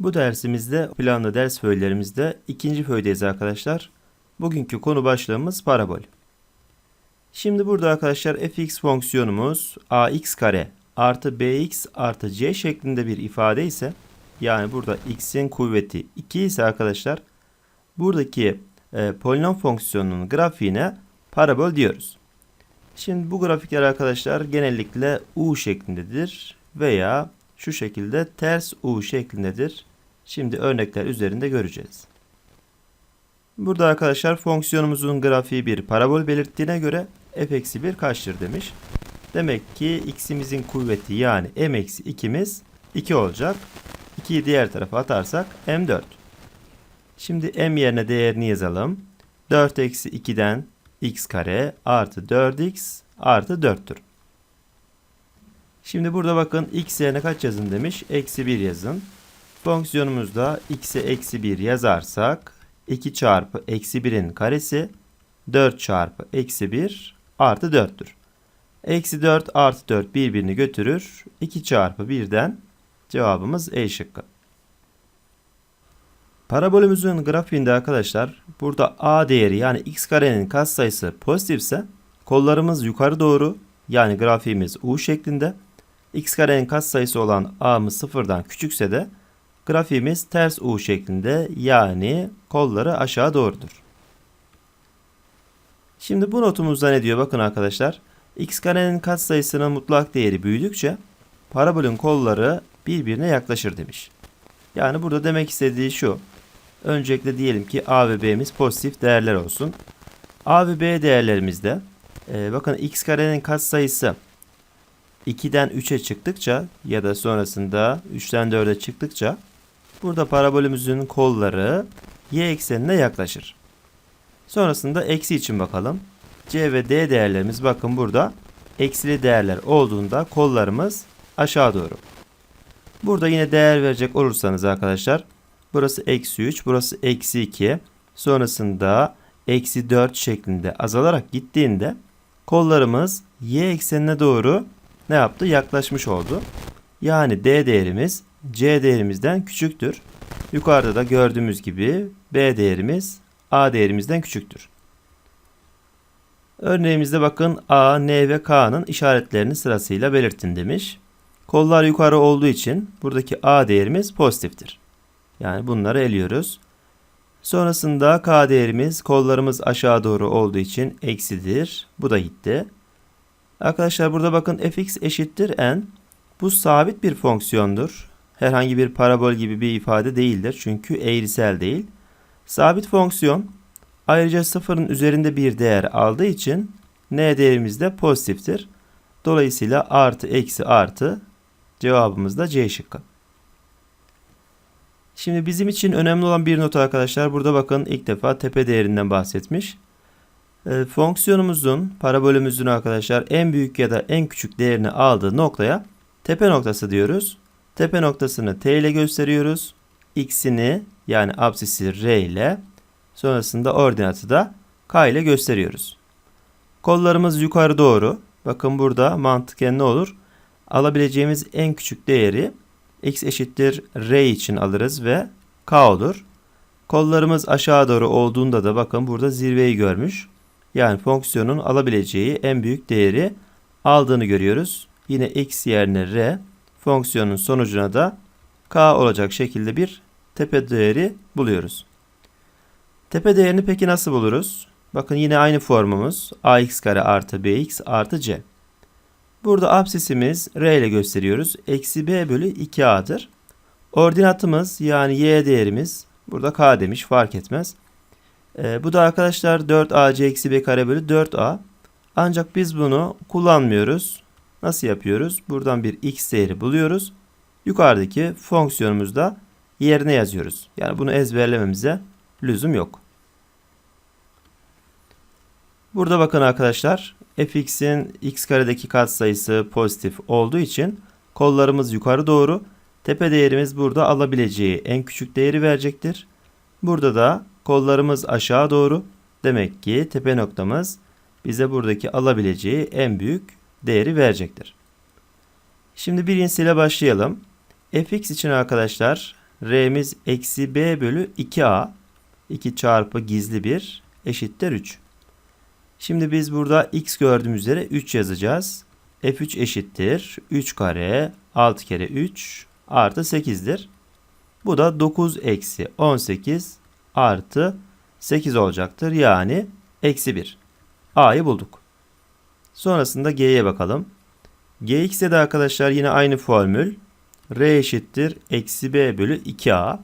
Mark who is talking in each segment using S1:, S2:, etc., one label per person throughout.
S1: Bu dersimizde planlı ders föylerimizde ikinci föydeyiz arkadaşlar. Bugünkü konu başlığımız parabol. Şimdi burada arkadaşlar fx fonksiyonumuz ax kare artı bx artı c şeklinde bir ifade ise yani burada x'in kuvveti 2 ise arkadaşlar buradaki e, polinom fonksiyonunun grafiğine parabol diyoruz. Şimdi bu grafikler arkadaşlar genellikle u şeklindedir veya şu şekilde ters u şeklindedir. Şimdi örnekler üzerinde göreceğiz. Burada arkadaşlar fonksiyonumuzun grafiği bir parabol belirttiğine göre f eksi 1 kaçtır demiş. Demek ki x'imizin kuvveti yani m eksi 2'miz 2 olacak. 2'yi diğer tarafa atarsak m4. Şimdi m yerine değerini yazalım. 4 eksi 2'den x kare artı 4x artı 4'tür. Şimdi burada bakın x yerine kaç yazın demiş. Eksi 1 yazın. Fonksiyonumuzda x'e eksi 1 yazarsak 2 çarpı eksi 1'in karesi 4 çarpı eksi 1 artı 4'tür. Eksi 4 artı 4 birbirini götürür. 2 çarpı 1'den cevabımız E şıkkı. Parabolümüzün grafiğinde arkadaşlar burada a değeri yani x karenin katsayısı pozitifse kollarımız yukarı doğru yani grafiğimiz u şeklinde. x karenin katsayısı olan a'mız sıfırdan küçükse de grafiğimiz ters u şeklinde yani kolları aşağı doğrudur. Şimdi bu notumuzda ne diyor bakın arkadaşlar. x karenin katsayısının mutlak değeri büyüdükçe parabolün kolları birbirine yaklaşır demiş. Yani burada demek istediği şu. Öncelikle diyelim ki a ve b'miz pozitif değerler olsun. a ve b değerlerimizde e, bakın x karenin katsayısı 2'den 3'e çıktıkça ya da sonrasında 3'ten 4'e çıktıkça burada parabolümüzün kolları y eksenine yaklaşır. Sonrasında eksi için bakalım. c ve d değerlerimiz bakın burada eksili değerler olduğunda kollarımız aşağı doğru. Burada yine değer verecek olursanız arkadaşlar burası eksi 3 burası eksi 2 sonrasında eksi 4 şeklinde azalarak gittiğinde kollarımız y eksenine doğru ne yaptı? Yaklaşmış oldu. Yani d değerimiz c değerimizden küçüktür. Yukarıda da gördüğümüz gibi b değerimiz a değerimizden küçüktür. Örneğimizde bakın a, n ve k'nın işaretlerini sırasıyla belirtin demiş. Kollar yukarı olduğu için buradaki a değerimiz pozitiftir. Yani bunları eliyoruz. Sonrasında k değerimiz kollarımız aşağı doğru olduğu için eksidir. Bu da gitti. Arkadaşlar burada bakın fx eşittir n. Bu sabit bir fonksiyondur. Herhangi bir parabol gibi bir ifade değildir. Çünkü eğrisel değil. Sabit fonksiyon ayrıca sıfırın üzerinde bir değer aldığı için n değerimiz de pozitiftir. Dolayısıyla artı eksi artı cevabımız da C şıkkı. Şimdi bizim için önemli olan bir not arkadaşlar. Burada bakın ilk defa tepe değerinden bahsetmiş. E, fonksiyonumuzun, parabolümüzün arkadaşlar en büyük ya da en küçük değerini aldığı noktaya tepe noktası diyoruz. Tepe noktasını t ile gösteriyoruz. x'ini yani absisi r ile sonrasında ordinatı da k ile gösteriyoruz. Kollarımız yukarı doğru. Bakın burada mantıken ne olur? Alabileceğimiz en küçük değeri x eşittir r için alırız ve k olur. Kollarımız aşağı doğru olduğunda da bakın burada zirveyi görmüş. Yani fonksiyonun alabileceği en büyük değeri aldığını görüyoruz. Yine x yerine r fonksiyonun sonucuna da k olacak şekilde bir tepe değeri buluyoruz. Tepe değerini peki nasıl buluruz? Bakın yine aynı formumuz ax kare artı bx artı c. Burada absisimiz r ile gösteriyoruz. Eksi b bölü 2a'dır. Ordinatımız yani y değerimiz burada k demiş fark etmez. Ee, bu da arkadaşlar 4ac eksi b kare bölü 4a. Ancak biz bunu kullanmıyoruz. Nasıl yapıyoruz? Buradan bir x değeri buluyoruz. Yukarıdaki fonksiyonumuzda yerine yazıyoruz. Yani bunu ezberlememize lüzum yok. Burada bakın arkadaşlar fx'in x karedeki katsayısı pozitif olduğu için kollarımız yukarı doğru. Tepe değerimiz burada alabileceği en küçük değeri verecektir. Burada da kollarımız aşağı doğru. Demek ki tepe noktamız bize buradaki alabileceği en büyük değeri verecektir. Şimdi birincisiyle başlayalım. fx için arkadaşlar R'miz eksi B bölü 2A. 2 çarpı gizli 1 eşittir 3. Şimdi biz burada x gördüğümüz üzere 3 yazacağız. F3 eşittir 3 kare 6 kere 3 artı 8'dir. Bu da 9 eksi 18 artı 8 olacaktır. Yani eksi 1. A'yı bulduk. Sonrasında G'ye bakalım. Gx'de de arkadaşlar yine aynı formül. R eşittir eksi B bölü 2A.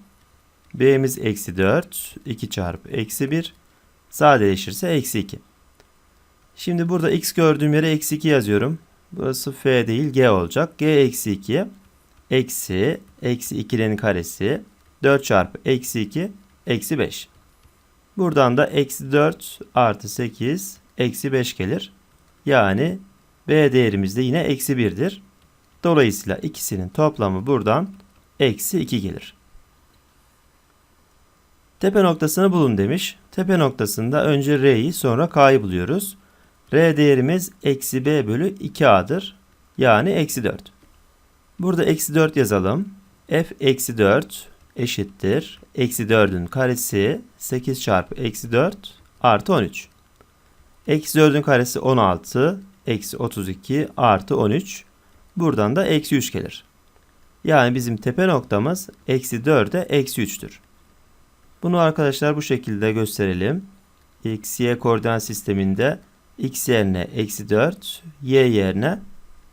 S1: B'miz eksi 4. 2 çarpı eksi 1. Sadeleşirse eksi 2. Şimdi burada x gördüğüm yere eksi 2 yazıyorum. Burası f değil g olacak. g eksi 2 eksi eksi 2'nin karesi 4 çarpı eksi 2 eksi 5. Buradan da eksi 4 artı 8 eksi 5 gelir. Yani b değerimiz de yine eksi 1'dir. Dolayısıyla ikisinin toplamı buradan eksi 2 gelir. Tepe noktasını bulun demiş. Tepe noktasında önce R'yi sonra K'yı buluyoruz. R değerimiz eksi B bölü 2A'dır. Yani eksi 4. Burada eksi 4 yazalım. F eksi 4 eşittir. Eksi 4'ün karesi 8 çarpı eksi 4 artı 13. Eksi 4'ün karesi 16 eksi 32 artı 13. Buradan da eksi 3 gelir. Yani bizim tepe noktamız eksi 4'e eksi 3'tür. Bunu arkadaşlar bu şekilde gösterelim. X, Y koordinat sisteminde x yerine eksi 4, y yerine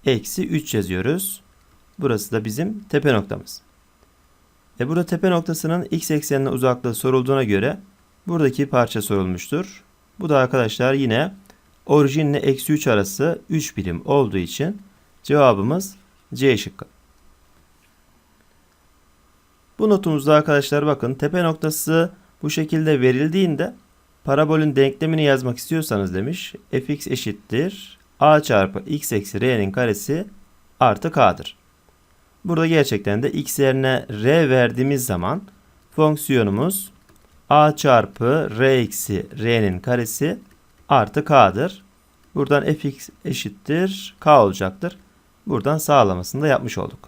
S1: eksi 3 yazıyoruz. Burası da bizim tepe noktamız. E burada tepe noktasının x eksenine uzaklığı sorulduğuna göre buradaki parça sorulmuştur. Bu da arkadaşlar yine orijinle eksi 3 arası 3 birim olduğu için cevabımız C şıkkı. Bu notumuzda arkadaşlar bakın tepe noktası bu şekilde verildiğinde parabolün denklemini yazmak istiyorsanız demiş fx eşittir a çarpı x eksi r'nin karesi artı k'dır. Burada gerçekten de x yerine r verdiğimiz zaman fonksiyonumuz a çarpı r eksi r'nin karesi artı k'dır. Buradan fx eşittir k olacaktır. Buradan sağlamasını da yapmış olduk.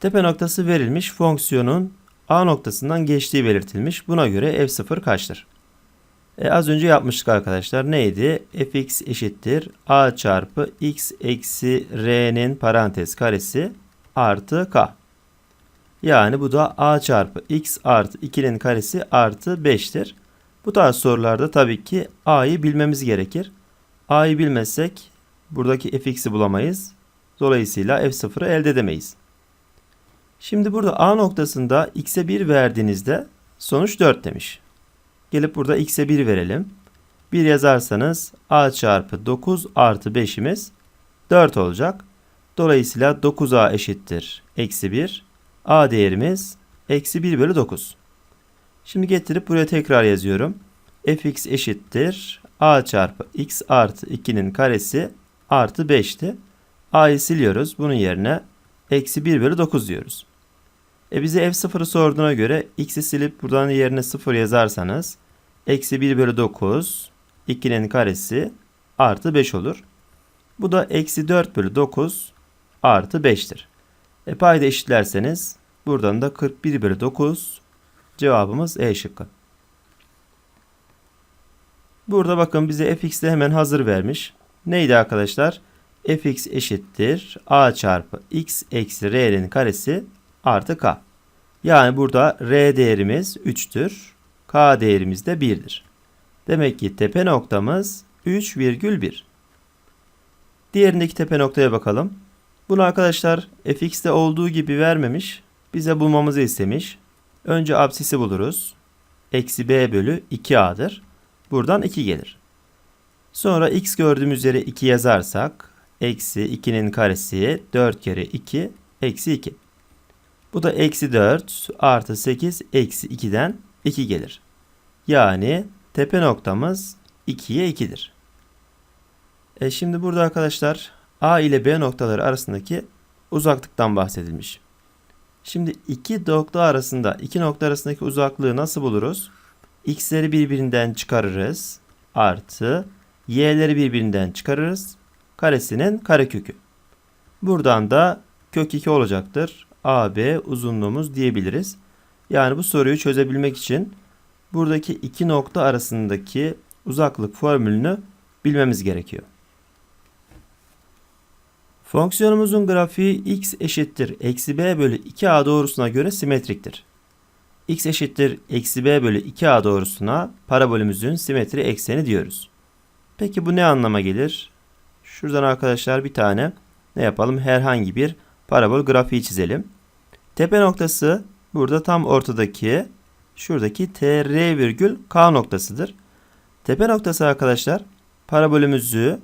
S1: Tepe noktası verilmiş fonksiyonun A noktasından geçtiği belirtilmiş. Buna göre f0 kaçtır? E, az önce yapmıştık arkadaşlar. Neydi? fx eşittir a çarpı x eksi r'nin parantez karesi artı k. Yani bu da a çarpı x artı 2'nin karesi artı 5'tir. Bu tarz sorularda tabii ki a'yı bilmemiz gerekir. a'yı bilmezsek buradaki fx'i bulamayız. Dolayısıyla f0'ı elde edemeyiz. Şimdi burada A noktasında x'e 1 verdiğinizde sonuç 4 demiş. Gelip burada x'e 1 verelim. 1 yazarsanız A çarpı 9 artı 5'imiz 4 olacak. Dolayısıyla 9A eşittir. Eksi 1. A değerimiz eksi 1 bölü 9. Şimdi getirip buraya tekrar yazıyorum. fx eşittir. A çarpı x artı 2'nin karesi artı 5'ti. A'yı siliyoruz. Bunun yerine eksi 1 bölü 9 diyoruz. E bize f0'ı sorduğuna göre x'i silip buradan yerine 0 yazarsanız eksi 1 bölü 9 2'nin karesi artı 5 olur. Bu da eksi 4 bölü 9 artı 5'tir. E payda eşitlerseniz buradan da 41 bölü 9 cevabımız E şıkkı. Burada bakın bize fx'de hemen hazır vermiş. Neydi arkadaşlar? fx eşittir a çarpı x eksi r'nin karesi artı k. Yani burada r değerimiz 3'tür. K değerimiz de 1'dir. Demek ki tepe noktamız 3,1. Diğerindeki tepe noktaya bakalım. Bunu arkadaşlar fx'te olduğu gibi vermemiş. Bize bulmamızı istemiş. Önce absisi buluruz. Eksi b bölü 2a'dır. Buradan 2 gelir. Sonra x gördüğümüz üzere 2 yazarsak eksi 2'nin karesi 4 kere 2 eksi 2. Bu da eksi 4 artı 8 eksi 2'den 2 gelir. Yani tepe noktamız 2'ye 2'dir. E şimdi burada arkadaşlar A ile B noktaları arasındaki uzaklıktan bahsedilmiş. Şimdi iki nokta arasında, iki nokta arasındaki uzaklığı nasıl buluruz? X'leri birbirinden çıkarırız. Artı y'leri birbirinden çıkarırız. Karesinin karekökü. Buradan da kök 2 olacaktır AB uzunluğumuz diyebiliriz. Yani bu soruyu çözebilmek için buradaki iki nokta arasındaki uzaklık formülünü bilmemiz gerekiyor. Fonksiyonumuzun grafiği x eşittir eksi b bölü 2a doğrusuna göre simetriktir. x eşittir eksi b bölü 2a doğrusuna parabolümüzün simetri ekseni diyoruz. Peki bu ne anlama gelir? Şuradan arkadaşlar bir tane ne yapalım? Herhangi bir parabol grafiği çizelim. Tepe noktası burada tam ortadaki şuradaki TR virgül K noktasıdır. Tepe noktası arkadaşlar parabolümüzü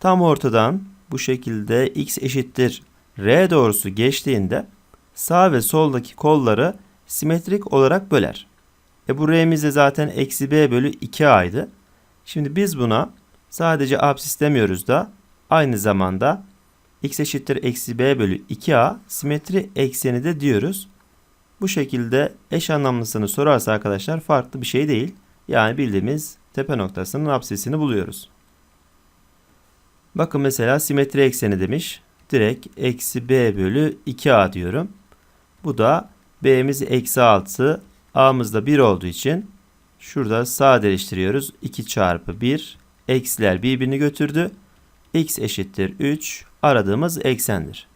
S1: tam ortadan bu şekilde x eşittir r doğrusu geçtiğinde sağ ve soldaki kolları simetrik olarak böler. E bu r'miz de zaten eksi b bölü 2a'ydı. Şimdi biz buna sadece absis demiyoruz da aynı zamanda x eşittir eksi b bölü 2a simetri ekseni de diyoruz. Bu şekilde eş anlamlısını sorarsa arkadaşlar farklı bir şey değil. Yani bildiğimiz tepe noktasının absisini buluyoruz. Bakın mesela simetri ekseni demiş. Direkt eksi b bölü 2a diyorum. Bu da b'miz eksi 6, a'mız da 1 olduğu için şurada sadeleştiriyoruz. 2 çarpı 1, eksiler birbirini götürdü. x eşittir 3, aradığımız eksendir.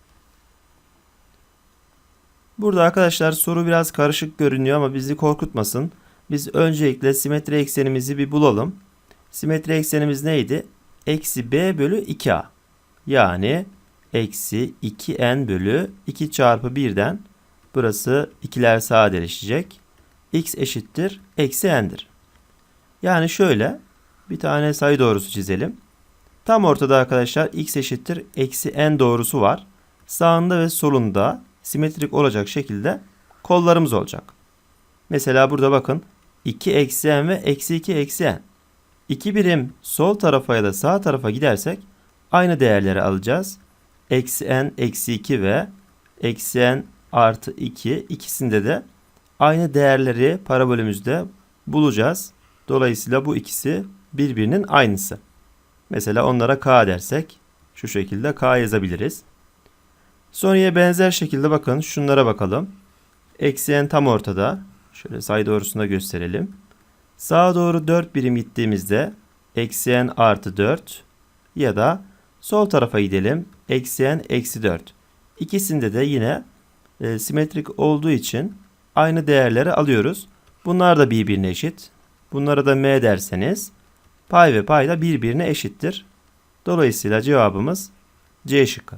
S1: Burada arkadaşlar soru biraz karışık görünüyor ama bizi korkutmasın. Biz öncelikle simetri eksenimizi bir bulalım. Simetri eksenimiz neydi? Eksi b bölü 2a. Yani eksi 2n bölü 2 çarpı 1'den burası ikiler sadeleşecek. x eşittir eksi n'dir. Yani şöyle bir tane sayı doğrusu çizelim. Tam ortada arkadaşlar x eşittir eksi n doğrusu var. Sağında ve solunda simetrik olacak şekilde kollarımız olacak. Mesela burada bakın 2 eksi n ve eksi 2 eksi n. 2 birim sol tarafa ya da sağ tarafa gidersek aynı değerleri alacağız. Eksi n eksi 2 ve eksi n artı 2 ikisinde de aynı değerleri parabolümüzde bulacağız. Dolayısıyla bu ikisi birbirinin aynısı. Mesela onlara k dersek şu şekilde k yazabiliriz. Sonraya benzer şekilde bakın şunlara bakalım. Eksi n tam ortada. Şöyle sayı doğrusunda gösterelim. Sağa doğru 4 birim gittiğimizde eksi n artı 4 ya da sol tarafa gidelim. Eksi n eksi 4. İkisinde de yine e, simetrik olduğu için aynı değerleri alıyoruz. Bunlar da birbirine eşit. Bunlara da m derseniz pay ve pay da birbirine eşittir. Dolayısıyla cevabımız C şıkkı.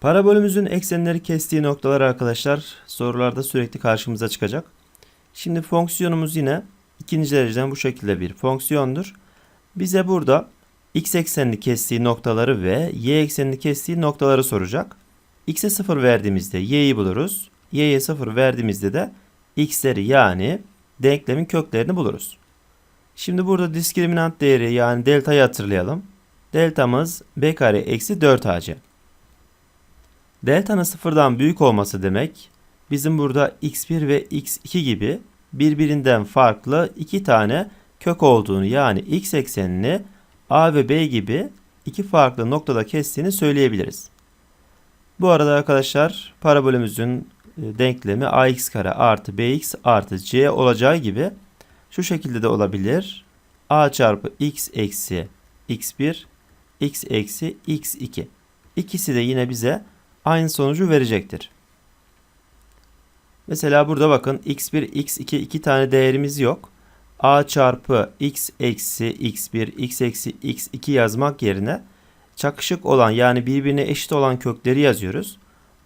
S1: Parabolümüzün eksenleri kestiği noktalar arkadaşlar sorularda sürekli karşımıza çıkacak. Şimdi fonksiyonumuz yine ikinci dereceden bu şekilde bir fonksiyondur. Bize burada x eksenini kestiği noktaları ve y eksenini kestiği noktaları soracak. x'e 0 verdiğimizde y'yi buluruz. y'ye 0 verdiğimizde de x'leri yani denklemin köklerini buluruz. Şimdi burada diskriminant değeri yani deltayı hatırlayalım. Deltamız b kare eksi 4ac. Delta'nın sıfırdan büyük olması demek bizim burada x1 ve x2 gibi birbirinden farklı iki tane kök olduğunu yani x eksenini a ve b gibi iki farklı noktada kestiğini söyleyebiliriz. Bu arada arkadaşlar parabolümüzün e, denklemi ax kare artı bx artı c olacağı gibi şu şekilde de olabilir. a çarpı x eksi x1 x eksi x2. İkisi de yine bize aynı sonucu verecektir. Mesela burada bakın x1, x2 iki tane değerimiz yok. a çarpı x eksi x1, x eksi x2 yazmak yerine çakışık olan yani birbirine eşit olan kökleri yazıyoruz.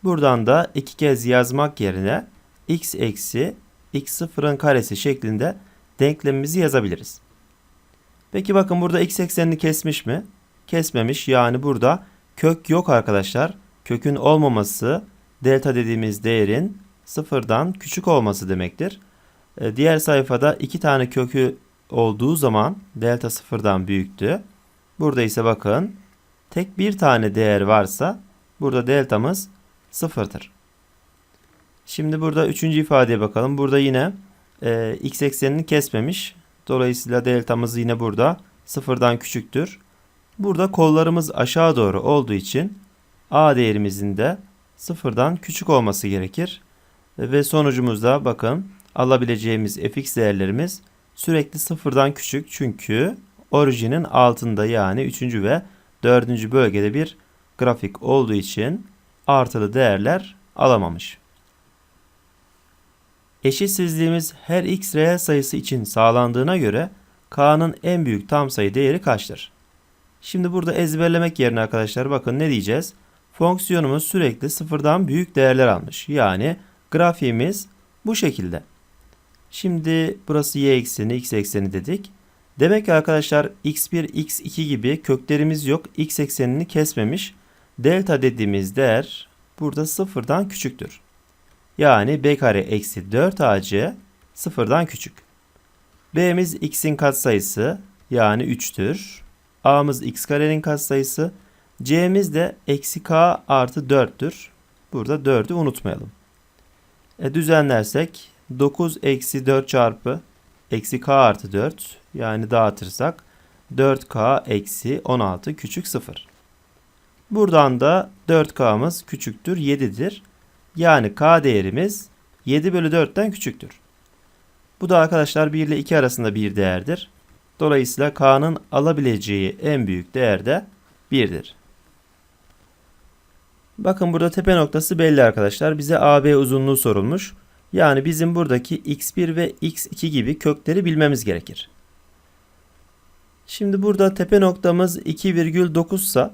S1: Buradan da iki kez yazmak yerine x eksi x0'ın karesi şeklinde denklemimizi yazabiliriz. Peki bakın burada x eksenini kesmiş mi? Kesmemiş yani burada kök yok arkadaşlar. Kökün olmaması delta dediğimiz değerin sıfırdan küçük olması demektir. E, diğer sayfada iki tane kökü olduğu zaman delta sıfırdan büyüktü. Burada ise bakın tek bir tane değer varsa burada deltamız sıfırdır. Şimdi burada üçüncü ifadeye bakalım. Burada yine e, x eksenini kesmemiş. Dolayısıyla deltamız yine burada sıfırdan küçüktür. Burada kollarımız aşağı doğru olduğu için a değerimizin de sıfırdan küçük olması gerekir. Ve sonucumuzda bakın alabileceğimiz fx değerlerimiz sürekli sıfırdan küçük çünkü orijinin altında yani 3. ve 4. bölgede bir grafik olduğu için artılı değerler alamamış. Eşitsizliğimiz her x reel sayısı için sağlandığına göre k'nın en büyük tam sayı değeri kaçtır? Şimdi burada ezberlemek yerine arkadaşlar bakın ne diyeceğiz? Fonksiyonumuz sürekli sıfırdan büyük değerler almış. Yani grafiğimiz bu şekilde. Şimdi burası y ekseni, x ekseni dedik. Demek ki arkadaşlar x1, x2 gibi köklerimiz yok. x eksenini kesmemiş. Delta dediğimiz değer burada sıfırdan küçüktür. Yani b kare eksi 4ac sıfırdan küçük. b'miz x'in katsayısı yani 3'tür. a'mız x karenin katsayısı. c'miz de eksi k artı 4'tür. Burada 4'ü unutmayalım. E, düzenlersek 9 eksi 4 çarpı eksi k artı 4 yani dağıtırsak 4k eksi 16 küçük 0. Buradan da 4k'mız küçüktür 7'dir. Yani k değerimiz 7 bölü 4'ten küçüktür. Bu da arkadaşlar 1 ile 2 arasında bir değerdir. Dolayısıyla k'nın alabileceği en büyük değer de 1'dir. Bakın burada tepe noktası belli arkadaşlar. Bize AB uzunluğu sorulmuş. Yani bizim buradaki x1 ve x2 gibi kökleri bilmemiz gerekir. Şimdi burada tepe noktamız 2,9 ise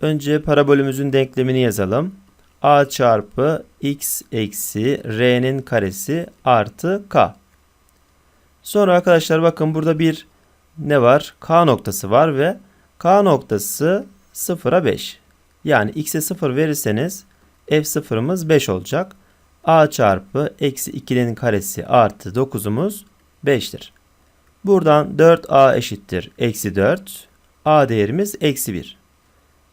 S1: önce parabolümüzün denklemini yazalım. a çarpı x eksi r'nin karesi artı k. Sonra arkadaşlar bakın burada bir ne var? K noktası var ve K noktası 0'a 5. Yani x'e 0 verirseniz f sıfırımız 5 olacak. a çarpı eksi 2'nin karesi artı 9'umuz 5'tir. Buradan 4a eşittir eksi 4. a değerimiz eksi 1.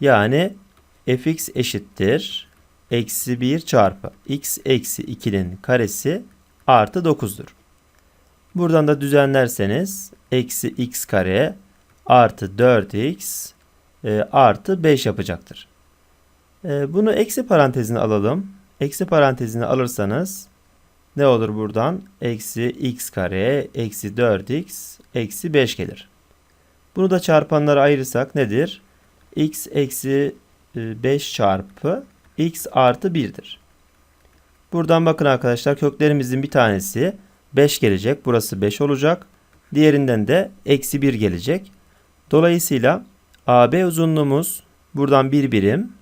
S1: Yani fx eşittir eksi 1 çarpı x eksi 2'nin karesi artı 9'dur. Buradan da düzenlerseniz eksi x kare artı 4x e, artı 5 yapacaktır. E, bunu eksi parantezine alalım. Eksi parantezine alırsanız ne olur buradan? Eksi x kare eksi 4x eksi 5 gelir. Bunu da çarpanlara ayırırsak nedir? x eksi 5 çarpı x artı 1'dir. Buradan bakın arkadaşlar köklerimizin bir tanesi 5 gelecek. Burası 5 olacak. Diğerinden de eksi 1 gelecek. Dolayısıyla AB uzunluğumuz buradan 1 birim.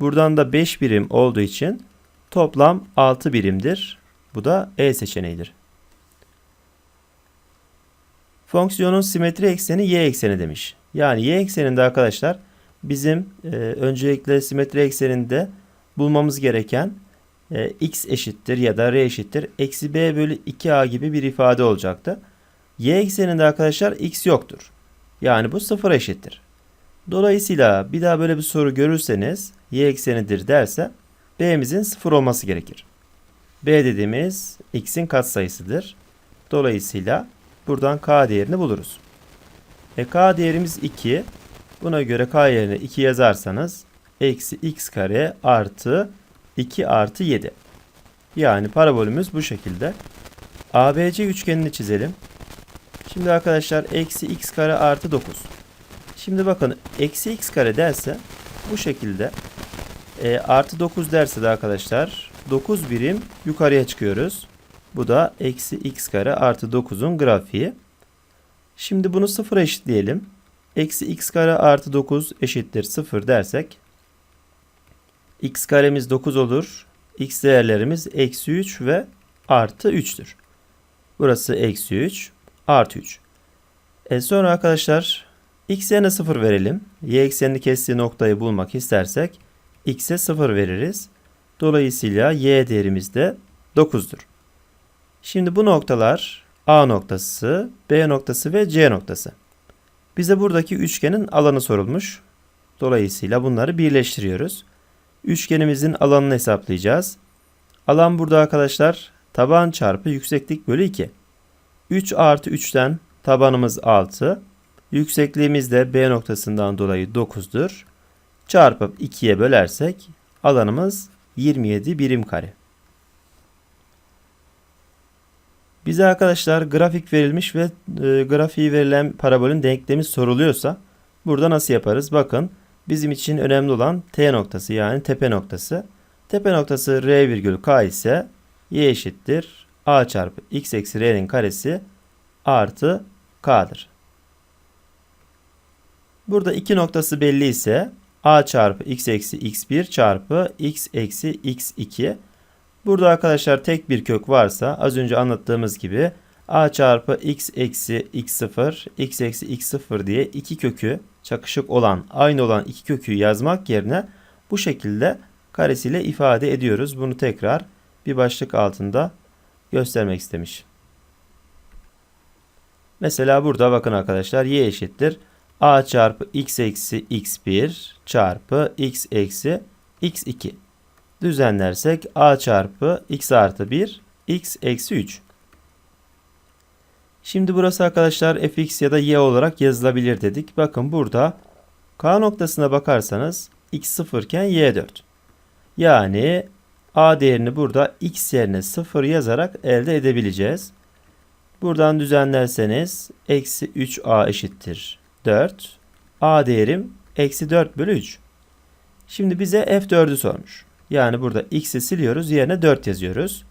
S1: Buradan da 5 birim olduğu için toplam 6 birimdir. Bu da E seçeneğidir. Fonksiyonun simetri ekseni y ekseni demiş. Yani y ekseninde arkadaşlar bizim e, öncelikle simetri ekseninde bulmamız gereken e, x eşittir ya da r eşittir eksi b bölü 2a gibi bir ifade olacaktı. Y ekseninde arkadaşlar x yoktur. Yani bu sıfır eşittir. Dolayısıyla bir daha böyle bir soru görürseniz y eksenidir derse b'mizin sıfır olması gerekir. b dediğimiz x'in katsayısıdır. Dolayısıyla buradan k değerini buluruz. E k değerimiz 2. Buna göre k yerine 2 yazarsanız eksi x kare artı 2 artı 7. Yani parabolümüz bu şekilde. ABC üçgenini çizelim. Şimdi arkadaşlar eksi x kare artı 9. Şimdi bakın eksi x kare derse bu şekilde e, artı 9 derse de arkadaşlar 9 birim yukarıya çıkıyoruz. Bu da eksi x kare artı 9'un grafiği. Şimdi bunu sıfıra eşitleyelim. Eksi x kare artı 9 eşittir 0 dersek x karemiz 9 olur. x değerlerimiz eksi 3 ve artı 3'tür. Burası eksi 3 artı 3. E sonra arkadaşlar x yerine 0 verelim. Y eksenini kestiği noktayı bulmak istersek x'e 0 veririz. Dolayısıyla y değerimiz de 9'dur. Şimdi bu noktalar A noktası, B noktası ve C noktası. Bize buradaki üçgenin alanı sorulmuş. Dolayısıyla bunları birleştiriyoruz. Üçgenimizin alanını hesaplayacağız. Alan burada arkadaşlar taban çarpı yükseklik bölü 2. 3 artı 3'ten tabanımız 6. Yüksekliğimiz de B noktasından dolayı 9'dur. Çarpıp 2'ye bölersek alanımız 27 birim kare. Bize arkadaşlar grafik verilmiş ve e, grafiği verilen parabolün denklemi soruluyorsa burada nasıl yaparız? Bakın bizim için önemli olan T noktası yani tepe noktası. Tepe noktası R virgül K ise Y eşittir A çarpı X eksi R'nin karesi artı K'dır. Burada iki noktası belli ise A çarpı X eksi X1 çarpı X eksi X2 Burada arkadaşlar tek bir kök varsa az önce anlattığımız gibi a çarpı x eksi x0 x eksi x0 diye iki kökü çakışık olan aynı olan iki kökü yazmak yerine bu şekilde karesiyle ifade ediyoruz. Bunu tekrar bir başlık altında göstermek istemiş. Mesela burada bakın arkadaşlar y eşittir a çarpı x eksi x1 çarpı x eksi x2 düzenlersek a çarpı x artı 1 x eksi 3. Şimdi burası arkadaşlar fx ya da y olarak yazılabilir dedik. Bakın burada k noktasına bakarsanız x 0 iken y 4. Yani a değerini burada x yerine 0 yazarak elde edebileceğiz. Buradan düzenlerseniz eksi 3a eşittir 4. a değerim eksi 4 bölü 3. Şimdi bize f4'ü sormuş. Yani burada x'i siliyoruz. Yerine 4 yazıyoruz.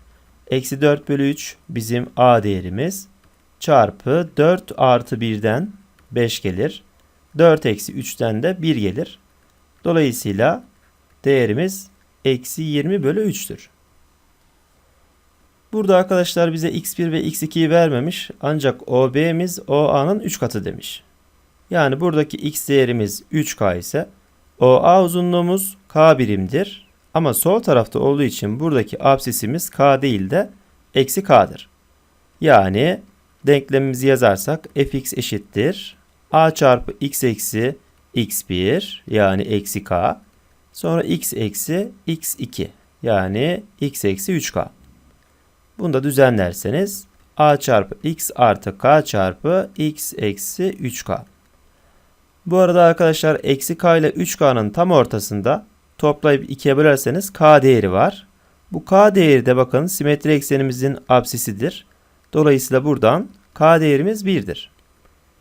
S1: Eksi 4 bölü 3 bizim a değerimiz. Çarpı 4 artı 1'den 5 gelir. 4 eksi 3'ten de 1 gelir. Dolayısıyla değerimiz eksi 20 bölü 3'tür. Burada arkadaşlar bize x1 ve x2'yi vermemiş. Ancak OB'miz OA'nın 3 katı demiş. Yani buradaki x değerimiz 3K ise OA uzunluğumuz K birimdir. Ama sol tarafta olduğu için buradaki absisimiz k değil de eksi k'dır. Yani denklemimizi yazarsak fx eşittir a çarpı x eksi x1 yani eksi k sonra x eksi x2 yani x eksi 3k. Bunu da düzenlerseniz a çarpı x artı k çarpı x eksi 3k. Bu arada arkadaşlar eksi k ile 3k'nın tam ortasında toplayıp ikiye bölerseniz k değeri var. Bu k değeri de bakın simetri eksenimizin absisidir. Dolayısıyla buradan k değerimiz 1'dir.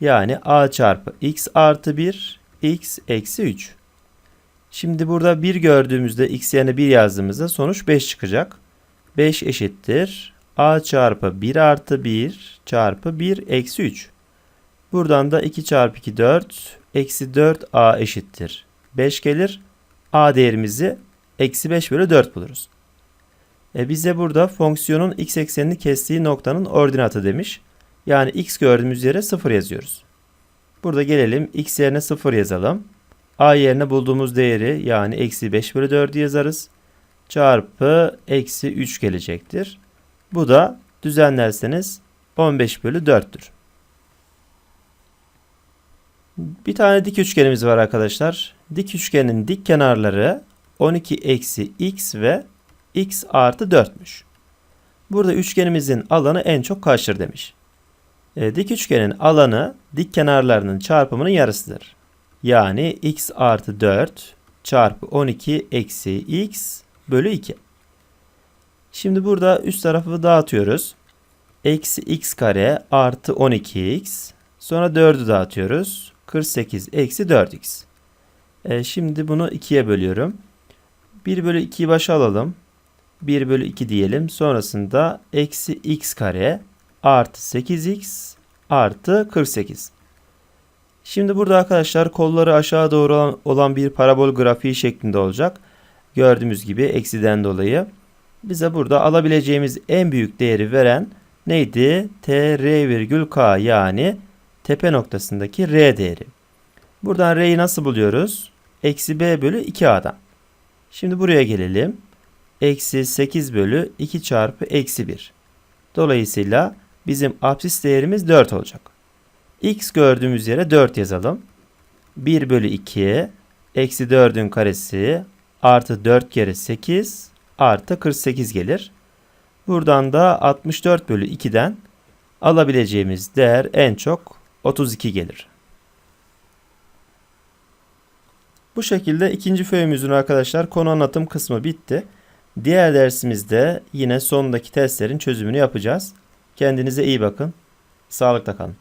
S1: Yani a çarpı x artı 1 x eksi 3. Şimdi burada 1 gördüğümüzde x yerine 1 yazdığımızda sonuç 5 çıkacak. 5 eşittir. a çarpı 1 artı 1 çarpı 1 eksi 3. Buradan da 2 çarpı 2 4 eksi 4a eşittir. 5 gelir a değerimizi eksi 5 bölü 4 buluruz. E bize burada fonksiyonun x eksenini kestiği noktanın ordinatı demiş. Yani x gördüğümüz yere 0 yazıyoruz. Burada gelelim x yerine 0 yazalım. a yerine bulduğumuz değeri yani eksi 5 bölü 4'ü yazarız. Çarpı eksi 3 gelecektir. Bu da düzenlerseniz 15 bölü 4'tür. Bir tane dik üçgenimiz var arkadaşlar. Dik üçgenin dik kenarları 12 eksi x ve x artı 4'müş. Burada üçgenimizin alanı en çok kaçtır demiş. E, dik üçgenin alanı dik kenarlarının çarpımının yarısıdır. Yani x artı 4 çarpı 12 eksi x bölü 2. Şimdi burada üst tarafı dağıtıyoruz. Eksi x kare artı 12x. Sonra 4'ü dağıtıyoruz. 48 eksi 4x. E, şimdi bunu 2'ye bölüyorum. 1 bölü 2'yi başa alalım. 1 bölü 2 diyelim. Sonrasında eksi x kare artı 8x artı 48. Şimdi burada arkadaşlar kolları aşağı doğru olan, bir parabol grafiği şeklinde olacak. Gördüğümüz gibi eksiden dolayı. Bize burada alabileceğimiz en büyük değeri veren neydi? T r virgül k yani tepe noktasındaki r değeri. Buradan r'yi nasıl buluyoruz? Eksi b bölü 2a'dan. Şimdi buraya gelelim. Eksi 8 bölü 2 çarpı eksi 1. Dolayısıyla bizim apsis değerimiz 4 olacak. x gördüğümüz yere 4 yazalım. 1 bölü 2 eksi 4'ün karesi artı 4 kere 8 artı 48 gelir. Buradan da 64 bölü 2'den alabileceğimiz değer en çok 32 gelir. Bu şekilde ikinci föyümüzün arkadaşlar konu anlatım kısmı bitti. Diğer dersimizde yine sondaki testlerin çözümünü yapacağız. Kendinize iyi bakın. Sağlıkla kalın.